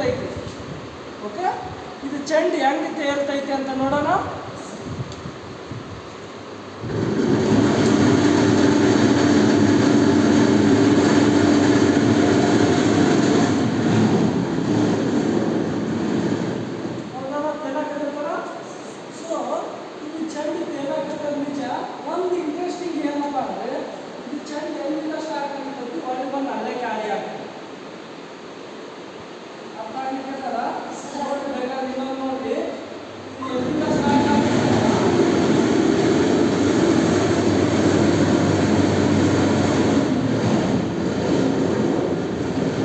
ತೇಲ್ತೈತಿ okay ಇದು ಚೆಂಡು ಹೆಂಗೆ ಹೇಳ್ತೈತೆ ಅಂತ ನೋಡೋಣ ಸೊ ಇದು ಚೆಂಡು ತೇಲಾಕತ್ತದ ನಿಜ ಒಂದು ಇಂಟ್ರೆಸ್ಟಿಂಗ್ ಏನಪ್ಪ ಅಂದರೆ ಇದು ಚೆಂಡು ಎಲ್ಲಿಂದ ಸ್ಟಾರ್ಟ್ ಆಗ್ತದೆ ಒಳ್ಳೆ ಬಂದು ಅಲ್ಲೇ ಖಾಲಿ ಆಗ್ತದೆ ಅರ್ಥ ಆಗ್ಲಿಕ್ಕತ್ತದ ನೋಡಿ ಬೇಕಾದ್ರೆ ಇನ್ನೊಂದು ನೋಡಿ ಇದು ಎಲ್ಲಿಂದ ಸ್ಟಾರ್ಟ್ ಆಗ್ತದೆ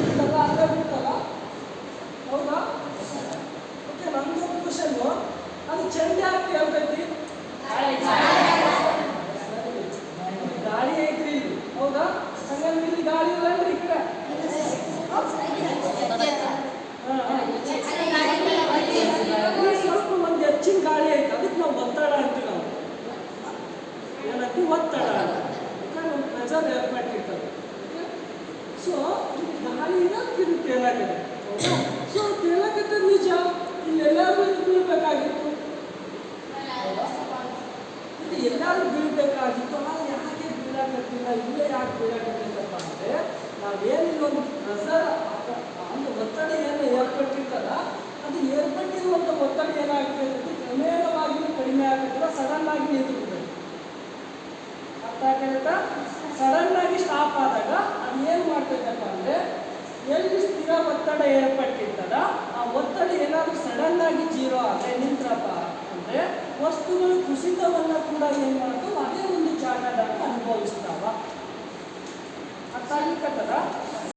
ಇದೆಲ್ಲ ಅಲ್ಲೇ ಬಿಡ್ತಲ್ಲ ಹೌದಾ ಓಕೆ ನಮ್ದೊಂದು ಕ್ವಶನ್ನು ಅದು ಆಗ್ತಿ ಹೇಳ್ತೈತಿ ಗಾಳಿ ಐತ್ರಿ ಹೌದಾ? ಹಂಗಂದ್ರೆ ಗಾಳಿ ಇಲ್ಲ ಅಂದ್ರೆ ಈ ಒಂದು ಗಾಳಿ ಐತೆ. ಅದಕ್ಕೆ ನಾವು ಒತ್ತಡ ಅಂತೀವಿ ನಾವು. ಏನಂತೀವಿ ಒತ್ತಡ? ಪ್ರೆಷರ್ ಏರ್ಪಟ್ಟಿರ್ತದೆ ಸೊ ಗಾಳಿನ ಇದು ತೇಲಾಕತ್ತೆ ಸೊ ತೇಲಾಕತ್ತೆ ನಿಜ ಇಲ್ಲೆಲ್ಲರೂ ಇದು ಬೀಳ್ಬೇಕಾಗಿತ್ತು ಇದು ಎಲ್ಲರೂ ಬೀಳಬೇಕಾಗಿತ್ತು. ನಾವು ಯಾಕೆ ಬೀಳಾಕತ್ತಿಲ್ಲ? ಇಲ್ಲೇ ಯಾಕೆ ಬೀಳಾಕತ್ತಿಲ್ಲಪ್ಪ ಅಂದರೆ ನಾವೇನಿಲ್ಲ ಒಂದು ಪ್ರೆಸರ್ ಒಂದು ಒತ್ತಡ ಏನು ಏರ್ಪಟ್ಟಿರ್ತದ ಅದು ಏರ್ಪಟ್ಟಿರುವಂಥ ಒತ್ತಡ ಏನಾಗ್ತದೆ ಕ್ರಮೇಣವಾಗಿ ಕಡಿಮೆ ಆಗ್ತದೆ ಸಡನ್ ಆಗಿ ನಿಂತುಬಿಡ್ತದೆ ಅರ್ಥ ಆಗ್ತೈತಾ ಸಡನ್ ಆಗಿ ಸ್ಟಾಪ್ ಆದಾಗ ಅದು ಏನು ಮಾಡ್ತೈತಪ್ಪ ಅಂದರೆ, ಎಲ್ಲಿ ಸ್ಥಿರ ಒತ್ತಡ ಏರ್ಪಟ್ಟಿರ್ತದ ಆ ಒತ್ತಡ ಏನಾದರೂ ಸಡನ್ ಆಗಿ ಜೀರೋ ಆದರೆ ನಿಂತ್ರಪ್ಪ ಅಂದರೆ, ವಸ್ತುಗಳು ಕುಸಿತವನ್ನು ಕೂಡ ಏನು ಮಾಡ್ತಾವ ಅದೇ ಒಂದು ಜಾಗದಾಗ ಅನುಭವಿಸ್ತಾವ